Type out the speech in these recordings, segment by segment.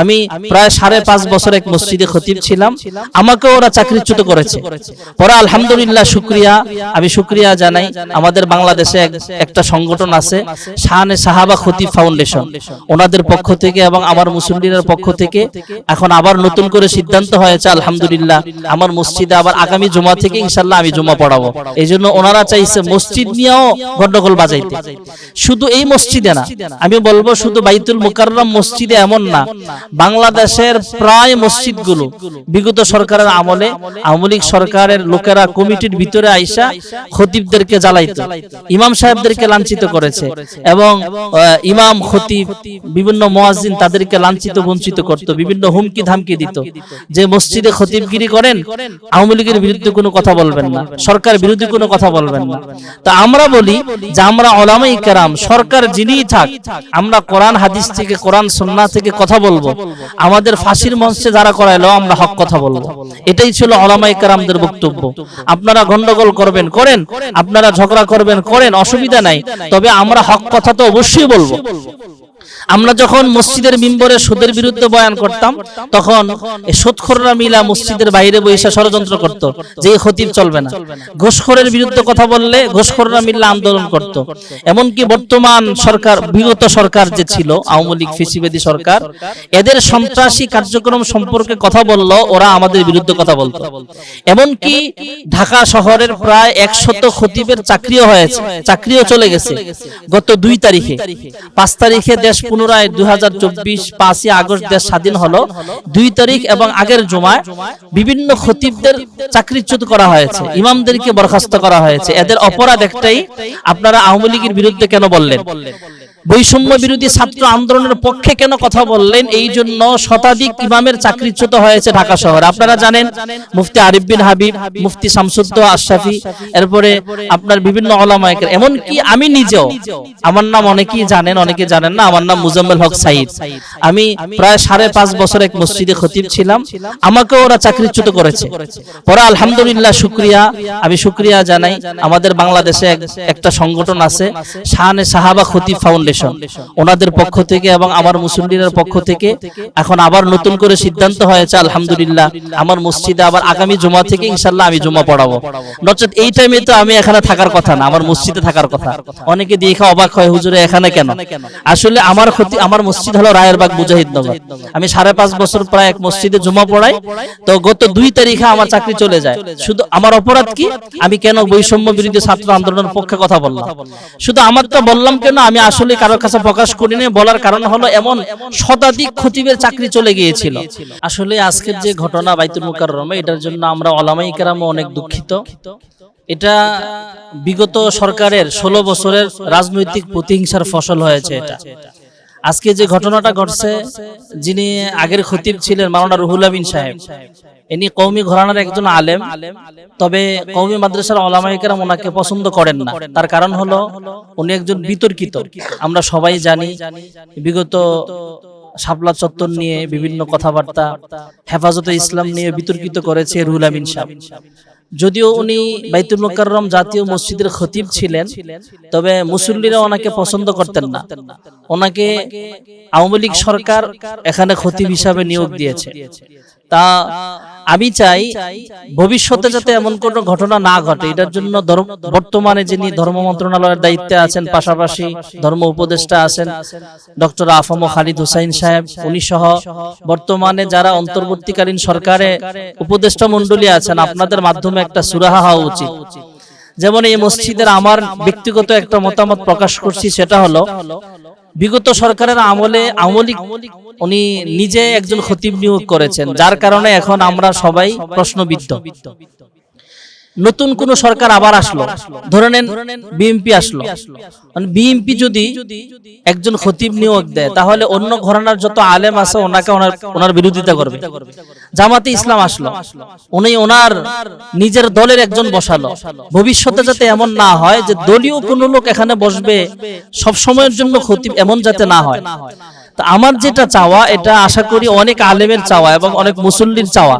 আমি প্রায় সাড়ে পাঁচ বছর এক মসজিদে খতিব ছিলাম। আমাকেও ওরা চাকরিচ্যুত করেছে। পরে আলহামদুলিল্লাহ শুক্রিয়া। আমি শুক্রিয়া জানাই। আমাদের বাংলাদেশে একটা সংগঠন আছে শাহানে সাহাবা খতিব ফাউন্ডেশন। ওনাদের পক্ষ থেকে এবং আমার মুসলিমের পক্ষ থেকে এখন আবার নতুন করে সিদ্ধান্ত হয়েছে আলহামদুলিল্লাহ। আমার মসজিদে আবার আগামী জুমা থেকে ইনশাল্লাহ আমি জুমা পড়াবো। এই জন্য ওনারা চাইছে মসজিদ নিয়েও গন্ডগোল বাজাইতে। শুধু এই মসজিদে না আমি বলব শুধু বাইতুল মুকাররম মসজিদে এমন না। বাংলাদেশের প্রায় মসজিদগুলো, বিগত সরকারের আমলে আওয়ামী লীগ সরকারের লোকেরা কমিটির ভিতরে আইসা খতিবদেরকে জ্বালাইতো, ইমাম সাহেবদেরকে লাঞ্ছিত করেছে এবং ইমাম, খতিব, বিভিন্ন মুয়াজ্জিন তাদেরকে লাঞ্ছিত, বঞ্চিত করত, বিভিন্ন হুমকি ধামকি দিত। যে মসজিদে খতিবগিরি করেন, আওয়ামী লীগের বিরুদ্ধে কোনো কথা বলবেন না, সরকার বিরুদ্ধে কোনো কথা বলবেন না। তা আমরা বলি যে আমরা ওলামাই কেরাম, সরকার যিনিই থাক, আমরা কোরআন, হাদিস থেকে, কোরআন সন্না থেকে কথা বলব। আমাদের ফাঁসির মঞ্চে যারা করাইলো আমরা হক কথা বলব। এটাই ছিল ওলামাই কারামদের বক্তব্য। আপনারা গন্ডগোল করবেন করেন। আপনারা ঝগড়া করবেন করেন। অসুবিধা নাই। তবে আমরা হক কথা তো অবশ্যই বলব। আমরা যখন মসজিদের মিম্বরে সুদের বিরুদ্ধে বয়ান করতাম, তখন এই সুদখোররা মিলা মসজিদের বাইরে বসে ষড়যন্ত্র করত যে খতিব চলবে না। ঘোষখোরের বিরুদ্ধে কথা বললে ঘোষখোররা মিল্লা আন্দোলন করত। এমনকি বর্তমান সরকার, বিগত সরকার যে ছিল, আওয়ামী লীগ ফিসিবেদী সরকার, এদের সন্ত্রাসী কার্যক্রম সম্পর্কে কথা বলল ওরা আমাদের বিরুদ্ধে কথা বলতো। এমনকি ঢাকা শহরের প্রায় একশত খতিবের চাকরিও হয়েছে, চাকরিও চলে গেছে গত দুই তারিখে। পাঁচ তারিখে দেশ পুনরায় দুই হাজার চব্বিশ পাঁচই আগস্ট দেশ স্বাধীন হলো। দুই তারিখ এবং আগের জমায় বিভিন্ন খতিবদের চাকরিচ্যুত করা হয়েছে, ইমামদেরকে বরখাস্ত করা হয়েছে। এদের অপরাধ একটাই, আপনারা আওয়ামী লীগের বিরুদ্ধে কেন বললেন? বৈষম্য বিরোধী ছাত্র আন্দোলনের পক্ষে কেন কথা বললেন? এই জন্য শতাধিক ইমামের চাকরিচ্যুত হয়েছে ঢাকা শহরে। আপনারা জানেন, মুফতি আরিফ বিন হাবিব, মুফতি শামসুদ্দ আশরাফি, এরপরে আপনার বিভিন্ন ওলামায়ের এমনকি আমি নিজেও, আমার নাম অনেকেই জানেন, অনেকে জানেন না, আমার নাম মুজাম্মেল হক সাইদ। আমি প্রায় সাড়ে পাঁচ বছর এক মসজিদে খতিব ছিলাম। আমাকেও ওরা চাকরিচ্যুত করেছে। পরে আলহামদুলিল্লাহ শুক্রিয়া। আমি শুক্রিয়া জানাই। আমাদের বাংলাদেশে একটা সংগঠন আছে শাহানে সাহাবা খতিব ফাউন্ডেশন। ওনাদের পক্ষ থেকে এবং আমার মুসলিমের পক্ষ থেকে এখন আবার নতুন করে সিদ্ধান্ত হয়েছে, আলহামদুলিল্লাহ, আমার মসজিদে আবার আগামী জুমা থেকে ইনশাল্লাহ আমি জুমা পড়াবো। নচেত এই টাইমে তো আমি এখানে থাকার কথা না, আমার মসজিদে থাকার কথা। অনেকে দেখে অবাক হয়, হুজুরে, এখানে কেন? আসলে আমার ক্ষতি, আমার মসজিদ হলো রায়েরবাগ মুজাহিদনগর। আমি সাড়ে পাঁচ বছর প্রায় এক মসজিদে জমা পড়াই, তো গত দুই তারিখে আমার চাকরি চলে যায়। শুধু আমার অপরাধ কি? আমি কেন বৈষম্য বিরোধী ছাত্র আন্দোলনের পক্ষে কথা বললাম? শুধু আমার তো বললাম কেন, আমি আসলে কারোর কাছে প্রকাশ করিনি, বলার কারণ হলো এমন শতাধিক খতিবের চাকরি চলে গিয়েছিল। আসলে আজকের যে ঘটনা বাইতুল মুকাররমে, এটার জন্য আমরা ওলামাই কেরামও অনেক দুঃখিত। এটা বিগত সরকারের ষোলো বছরের রাজনৈতিক প্রতিহিংসার ফসল হয়েছে এটা। আজকে যে ঘটনাটা ঘটছে, যিনি আগের খতিব ছিলেন মাওলানা রুহুল আমিন সাহেব ইনি কৌমি ঘরানার একজন আলেম, তবে কৌমি মাদ্রাসার ওলামাইকেরাম ওনাকে পছন্দ করেন না। তার কারণ হলো উনি একজন বিতর্কিত। আমরা সবাই জানি বিগত শাপলা চত্বর নিয়ে বিভিন্ন কথাবার্তা, হেফাজতে ইসলাম নিয়ে বিতর্কিত করেছে রুহুল আমিন সাহেব। যদিও উনি বাইতুল মুকাররম জাতীয় মসজিদের খতিব ছিলেন, তবে মুসল্লিরা ওনাকে পছন্দ করতেন না। ওনাকে আওয়ামী লীগ সরকার এখানে খতিব হিসাবে নিয়োগ দিয়েছে। তা আমি চাই ভবিষ্যতে যাতে এমন কোন ঘটনা না ঘটে। এটার জন্য বর্তমানে যিনি ধর্ম মন্ত্রণালয়ের দায়িত্বে আছেন, পাশাপাশি ধর্ম উপদেষ্টা আছেন, ডক্টর আফম খালিদ হুসাইন সাহেব, উনি সহ বর্তমানে যারা অন্তর্বর্তীকালীন সরকারে উপদেষ্টা মন্ডলী আছেন, আপনাদের মাধ্যমে একটা সুরাহা হওয়া উচিত। যেমন এই মসজিদের আমার ব্যক্তিগত একটা মতামত প্রকাশ করছি, সেটা হলো, বিগত সরকারের আমলে আমলিক উনি নিজে একজন খতিব নিয়োগ করেছেন, যার কারণে এখন আমরা সবাই প্রশ্নবিদ্ধ। নতুন কোন সরকার আবার আসলো। ধরে নেন বিএনপি আসলো। বিএনপি যদি একজন খতিব নিয়োগ দেয় তাহলে অন্য ঘরানার যত আলেম আছে ওনাকে ওনার ওনার বিরোধিতা করবে। জামাতে ইসলাম আসলো। উনি ওনার নিজের দলের একজন বসালো। ভবিষ্যতে যাতে এমন না হয় যে দলীয় কোন লোক এখানে বসবে সব সময়ের জন্য খতিব এমন যাতে না হয়। তা আমার যেটা চাওয়া এটা আশা করি অনেক আলেমের চাওয়া এবং অনেক মুসল্লির চাওয়া।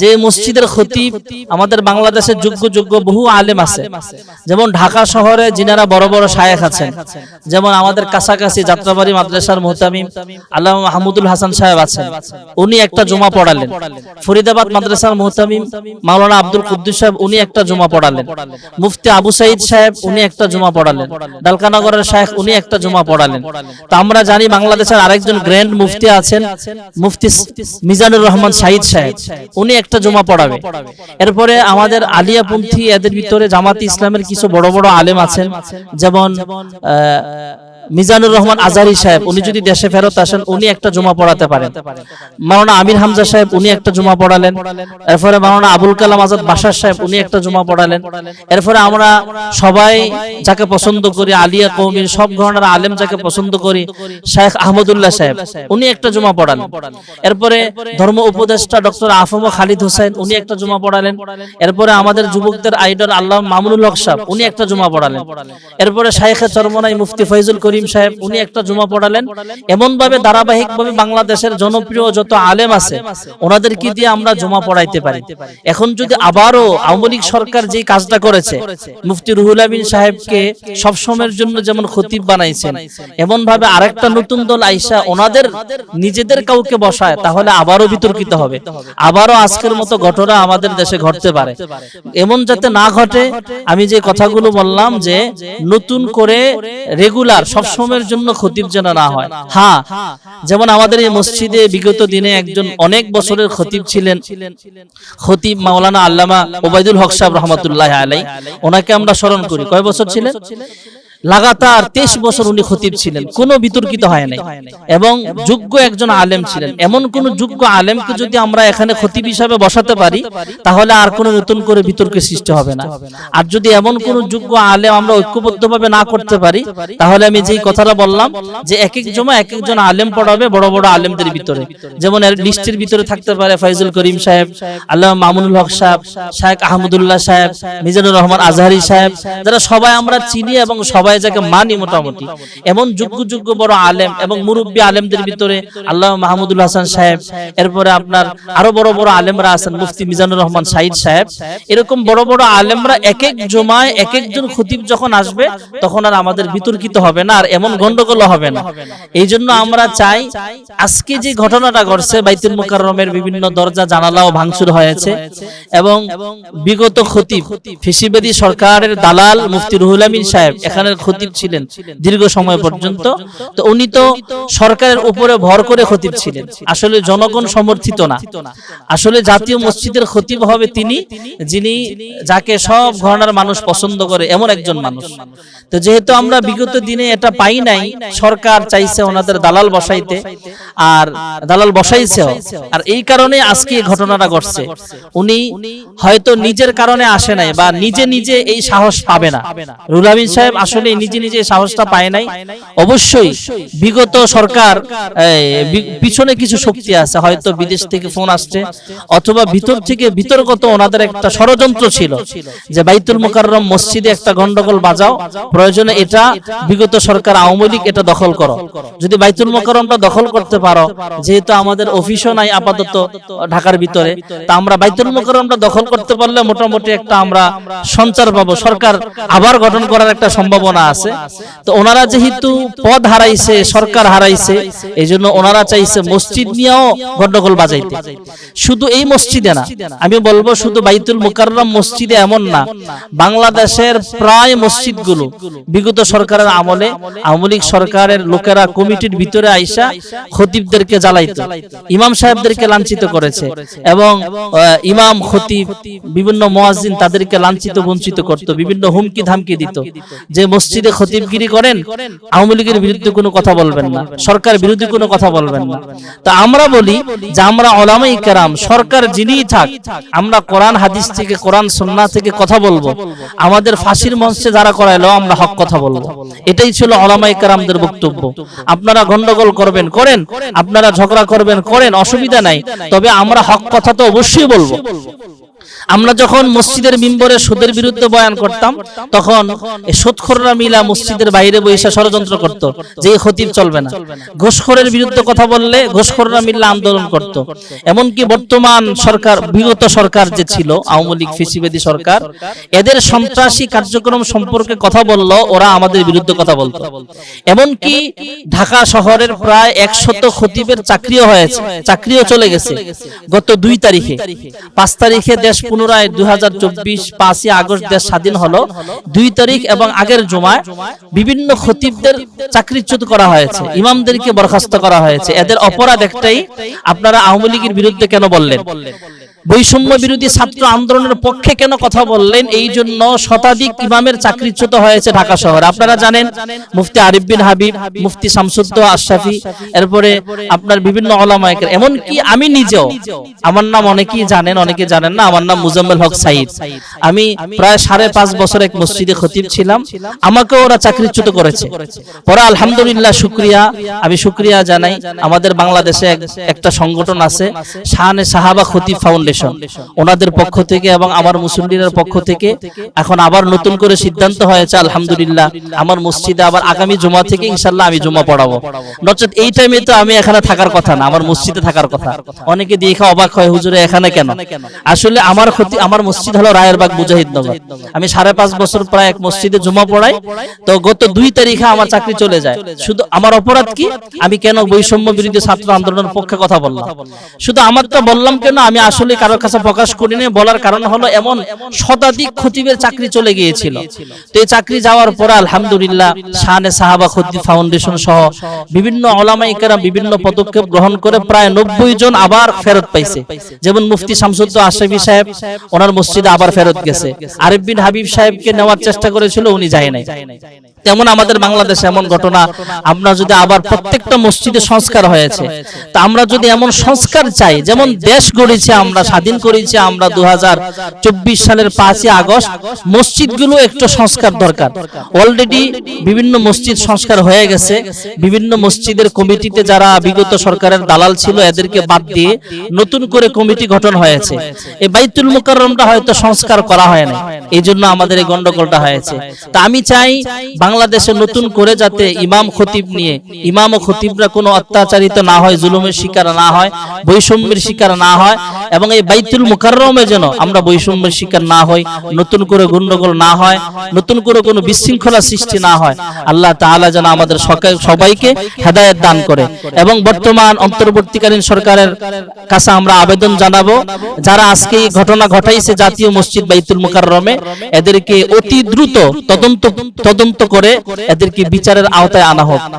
যে মসজিদের খতিব আমাদের বাংলাদেশের যোগ্য যোগ্য বহু আলেম আছে। যেমন ঢাকা শহরে যিনারা বড় বড় শায়েখ আছেন। যেমন আমাদের কাছাকাছি যাত্রাবাড়ি মাদ্রাসার মোহতামিম আল্লাহ মাহমুদুল হাসান সাহেব আছেন। উনি একটা জমা পড়ালেন। ফরিদাবাদ মাদ্রাসার মোহতামিম মাওলানা আব্দুল কুদ্দুস সাহেব উনি একটা জমা পড়ালেন। মুফতি আবু সাইদ সাহেব উনি একটা জমা পড়ালেন। ডালকানগরের শায়েখ উনি একটা জমা পড়ালেন। তো আমরা জানি বাংলাদেশের আরেকজন গ্র্যান্ড মুফতি আছেন মুফতি মিজানুর রহমান সাইদ সাহেব। উনি একটা জমা পড়াবে। এরপরে আমাদের আলিয়াপন্থী, এদের ভিতরে জামাতি ইসলামের কিছু বড় বড় আলেম আছেন। যেমন মিজানুর রহমান আজারি সাহেব, উনি যদি দেশে ফেরত আসেন, উনি একটা জমা পড়াতে পারেন। মাওলানা আমির হামজা সাহেব, উনি একটা জমা পড়ালেন। এরপরে মাওলানা আবুল কালাম আজাদ বাসার সাহেব, উনি একটা জমা পড়ালেন। এরপরে আমরা সবাই যাকে পছন্দ করি, আলিয়া কৌমির সব ধরনের আলেম যাকে পছন্দ করি, শেখ আহমদুল্লাহ সাহেব, উনি একটা জমা পড়ালেন। এরপরে ধর্ম উপদেষ্টা ডক্টর আফম খালিদ হোসেন, উনি একটা জমা পড়ালেন। এরপরে আমাদের যুবকদের আইডল আল্লাহ মামুনুল হক সাহেব, উনি একটা জমা পড়ালেন। এরপরে শাইখে চরমনাই মুফতি ফয়জুল করিম সাহেব, উনি একটা জমা পড়ালেন। এমন ভাবে ধারাবাহিক ভাবে বাংলাদেশের জনপ্রিয় যত আলেম আছে, ওনাদের কি দিয়ে আমরা জমা পড়াইতে পারি? এখন যদি আবারও আওয়ামী লীগ সরকার যে কাজটা করেছে, মুফতি রুহুল আমিন সাহেবকে সব সময়ের জন্য যেমন খতিব বানাইছেন এমন ভাবে আরেকটা নতুন দল আইসা ওনাদের নিজেদের কাউকে বসায়, তাহলে আবারও বিতর্কিত হবে। আবারও আজকের মতো ঘটনা আমাদের দেশে ঘটতে পারে। এমন যাতে না ঘটে, আমি যে কথাগুলো বললাম যে নতুন করে রেগুলার সব সময়ের জন্য খতিব যেন না হয়। হ্যাঁ যেমন আমাদের এই মসজিদে বিগত দিনে একজন অনেক বছরের খতিব ছিলেন, খতিব মাওলানা আল্লামা ওবায়দুল হক সাহেব রহমতুল্লাহ আলাই ওনাকে আমরা স্মরণ করি। কয় বছর ছিলেন? লাগাতার তেইশ বছর উনি খতিব ছিলেন, কোনো বিতর্কিত হয় নাই। এবং যোগ্য একজন আলেম ছিলেন। এমন কোন যোগ্য আলেমকে যদি আমরা এখানে খতিব হিসাবে বসাতে পারি, তাহলে আর কোনো নতুন করে বিতর্কের সৃষ্টি হবে না। আর যদি এমন কোন যোগ্য আলেম আমরা ঐক্যবদ্ধভাবে না করতে পারি, তাহলে আমি যেই কথাটা বললাম, যে এক এক জমা এক একজন আলেম পড়াবে বড় বড় আলেমদের ভিতরে। যেমন লিস্টের ভিতরে থাকতে পারে ফাইজুল করিম সাহেব আল্লাহ মামুনুল হক সাহেব শাহেখ আহমদুল্লাহ সাহেব, মিজানুর রহমান আজহারি সাহেব, যারা সবাই আমরা চিনি এবং সবাই যাকে মানি মোটামুটি। এমন যোগ্য যোগ্য বড় আলেম এবং মুরব্বী আলেমদের ভিতরে আল্লাহ মাহমুদুল হাসান সাহেব, এরপরে আপনার আরও বড় বড় আলেমরা আছেন, মুফতি মিজানুর রহমান সাইদ সাহেব। এরকম বড় বড় আলেমরা এক এক জমায় এক একজন খতিব যখন আসবে, তখন আর আমাদের বিতর্কিত হবে না, আর এমন গন্ডগোল হবে না। এই জন্য আমরা চাই আজকে যে ঘটনাটা ঘটছে, বাইতুল মুকাররমের বিভিন্ন দরজা, জানালাও ভাঙচুর হয়েছে এবং বিগত খতিব ফেসিবাদী সরকারের দালাল মুফতি রুহুল আমিন সাহেব, এখানের খতিব ছিলেন দীর্ঘ সময় পর্যন্ত। তো উনি তো সরকারের উপরে ভর করে খতিব ছিলেন। আসলে জনগণ সমর্থিত না। আসলে জাতীয় মসজিদের খতিব হবে তিনি যিনি যাকে সব ঘরানার মানুষ পছন্দ করে এমন একজন মানুষ। তো যেহেতু আমরা বিগত দিনে এটা পাই নাই সরকার চাইছে ওনাদের দালাল বসাইতে আর দালাল বসাইছেও। আর এই কারণে আজকে ঘটনাটা ঘটছে। উনি হয়তো নিজের কারণে আসে নাই বা নিজে নিজে এই সাহস পাবে না। রুলামিন সাহেব আসলে নিজে নিজে সাহসটা পায় নাই। অবশ্যই বিগত সরকার পিছনে কিছু শক্তি আছে, হয়তো বিদেশ থেকে ফোন আসছে, অথবা ভিতর থেকে বিতর্কত ওনাদের একটা ষড়যন্ত্র ছিল, যে বাইতুল মোকাররম মসজিদে একটা গন্ডগোল বাজাও, প্রয়োজনে এটা বিগত সরকার আওয়ামী লীগ এটা দখল করো। যদি বাইতুল মোকাররমটা দখল করতে পারো, যেহেতু আমাদের অফিসও নাই আপাতত ঢাকার ভিতরে, তা আমরা বাইতুল মোকাররমটা দখল করতে পারলে মোটামুটি একটা আমরা সঞ্চার পাবো, সরকার আবার গঠন করার একটা সম্ভাবনা আছে। তো ওনারা যেহেতু পদ হারাইছে, সরকার হারাইছে এই জন্য ওনারা চাইছে মসজিদ নিয়েও গন্ডগোল বাজাইতে। শুধু এই মসজিদে না, আমি বলব শুধু বাইতুল মুকাররম মসজিদে এমন না, বাংলাদেশের প্রায় মসজিদগুলো বিগত সরকারের আমলে, আওয়ামী লীগ সরকারের লোকেরা কমিটির ভিতরে আইসা খতিবদেরকে জ্বালাইতো, ইমাম সাহেবদেরকে লাঞ্ছিত করেছে এবং ইমাম, খতিব, বিভিন্ন মুয়াজ্জিন তাদেরকে লাঞ্ছিত, বঞ্চিত করত, বিভিন্ন হুমকি ধামকি দিত, যে মসজিদে খতিবগিরি করেন আওয়ামী লীগের বিরুদ্ধে কোনো কথা বলবেন না। সরকার বিরোধী কোনো কথা বলবেন না। তা আমরা বলি যে আমরা ওলামাই কেরাম সরকার যিনিই থাক আমরা কোরআন হাদিস থেকে কোরআন সুন্নাহ থেকে কথা বলব। আমাদের ফাঁসির মঞ্চে যারা করাইলো আমরা হক কথা বলব। এটাই ছিল ওলামাই কেরামদের বক্তব্য। আপনারা গন্ডগোল করবেন করেন। আপনারা ঝগড়া করবেন করেন। অসুবিধা নাই। তবে আমরা হক কথা তো অবশ্যই বলব। আমরা যখন মসজিদের মিম্বরে সুদের বিরুদ্ধে বয়ান করতাম, তখন এই সুদখোররা মিলা মসজিদের বাইরে বসে ষড়যন্ত্র করত যে খতিব চলবে না। ঘুষখোরের বিরুদ্ধে কথা বললে ঘুষখোররা মিল্লা আন্দোলন করত। এমনকি বর্তমান সরকার, বিগত সরকার যে ছিল, আওয়ামী লীগ ফিসিবেদী সরকার, এদের সন্ত্রাসী কার্যক্রম সম্পর্কে কথা বলল ওরা আমাদের বিরুদ্ধে কথা বলতো। এমনকি ঢাকা শহরের প্রায় একশত খতিবের চাকরিও হয়েছে, চাকরিও চলে গেছে গত দুই তারিখে। পাঁচ তারিখে দেশ পুনরায় দুই হাজার চব্বিশ পাঁচই আগস্ট দেশ স্বাধীন হলো। দুই তারিখ এবং আগের জমায় বিভিন্ন খতিবদের চাকরিচ্যুত করা হয়েছে, ইমামদেরকে বরখাস্ত করা হয়েছে। এদের অপরাধ একটাই, আপনারা আওয়ামী লীগের বিরুদ্ধে কেন বললেন? বৈষম্য বিরোধী ছাত্র আন্দোলনের পক্ষে কেন কথা বললেন? এই জন্য শতাধিক ইমামের চাকরিচ্যুত হয়েছে ঢাকা শহরে। আপনারা জানেন, মুফতি আরিফ বিন হাবিব, মুফতি শামসুদ্দ আশরাফি, এরপরে আপনার বিভিন্ন ওলামায়ের এমনকি আমি নিজেও, আমার নাম অনেকেই জানেন, অনেকে জানেন না, আমার নাম মুজাম্মেল হক সাইদ। আমি প্রায় সাড়ে পাঁচ বছর এক মসজিদে খতিব ছিলাম। আমাকেও ওরা চাকরিচ্যুত করেছে। পরে আলহামদুলিল্লাহ শুক্রিয়া, আমি শুক্রিয়া জানাই। আমাদের বাংলাদেশে একটা সংগঠন আছে শাহানে সাহাবা খতিব ফাউন্ডেশন। ওনাদের পক্ষ থেকে এবং আমার মুসলিমের পক্ষ থেকে এখন আবার নতুন করে সিদ্ধান্ত হয়েছে আলহামদুলিল্লাহ। আমার মসজিদে আবার আগামী জুমা থেকে ইনশাল্লাহ আমি জুমা পড়াবো। নচেত এই টাইমে তো আমি এখানে থাকার কথা না আমার মসজিদে থাকার কথা। অনেকে দেখে অবাক হয় হুজুরে এখানে কেন? আসলে আমার ক্ষতি আমার মসজিদ হলো রায়েরবাগ মুজাহিদনগর আমি সাড়ে পাঁচ বছর প্রায় এক মসজিদে জুমা পড়াই তো গত দুই তারিখে আমার চাকরি চলে যায়। শুধু আমার অপরাধ কি? আমি কেন বৈষম্য বিরোধী ছাত্র আন্দোলনের পক্ষে কথা বললাম শুধু আমার তো বললাম কেন আমি আসলে কারোর কাছে প্রকাশ করিনি, বলার কারণ হলো এমন শতাধিক খতিবের চাকরি চলে গিয়েছিল। তো এই চাকরি যাওয়ার পরে আলহামদুলিল্লাহ শাহানে সাহাবা খতিব ফাউন্ডেশন সহ বিভিন্ন ওলামাই কেরাম বিভিন্ন পদক্ষেপ গ্রহণ করে প্রায় নব্বই জন আবার ফেরত পাইছে। যেমন মুফতি শামসুদ্দ আশরাফি সাহেব, ওনার মসজিদে আবার ফেরত গেছে। আরিফ বিন হাবিব সাহেবকে নেওয়ার চেষ্টা করেছিল, উনি যায় নাই। তেমন আমাদের বাংলাদেশে এমন ঘটনা, আমরা যদি আবার প্রত্যেকটা মসজিদে সংস্কার হয়েছে, তা আমরা যদি এমন সংস্কার চাই, যেমন দেশ গড়েছে আমরা, স্বাধীন করেছি আমরা দু সালের পাঁচই আগস্ট, মসজিদগুলো একটু সংস্কার দরকার। অলরেডি বিভিন্ন মসজিদ সংস্কার হয়ে গেছে, বিভিন্ন মসজিদের কমিটিতে যারা বিগত সরকারের দালাল ছিল, এদেরকে বাদ দিয়ে নতুন করে কমিটি গঠন হয়েছে। এই বাইতুল মুকাররমটা হয়তো সংস্কার করা হয় না এই জন্য আমাদের এই গন্ডগোলটা হয়েছে। তা আমি চাই বাংলাদেশে নতুন করে যাতে ইমাম খতিব নিয়ে, ইমাম ও খতিবরা কোনো অত্যাচারিত না হয়, জুলুমের শিকার না হয়, বৈষম্যের শিকার না হয় এবং এই বাইতুল মুকাররমে যেন আমরা বৈষম্যের শিকার না হই, নতুন করে গন্ডগোল না হয়, নতুন করে কোনো বিশৃঙ্খলা সৃষ্টি না হয়, আল্লাহ তাআলা যেন আমাদের সবাইকে হেদায়েত দান করে। এবং বর্তমান অন্তর্বর্তীকালীন সরকারের কাছে আমরা আবেদন জানাব, যারা আজকে এই ঘটনা ঘটাইছে জাতীয় মসজিদ বাইতুল মুকাররমে, এদেরকে অতি দ্রুত তদন্ত তদন্ত করে এদেরকে বিচারের আওতায় আনা হোক।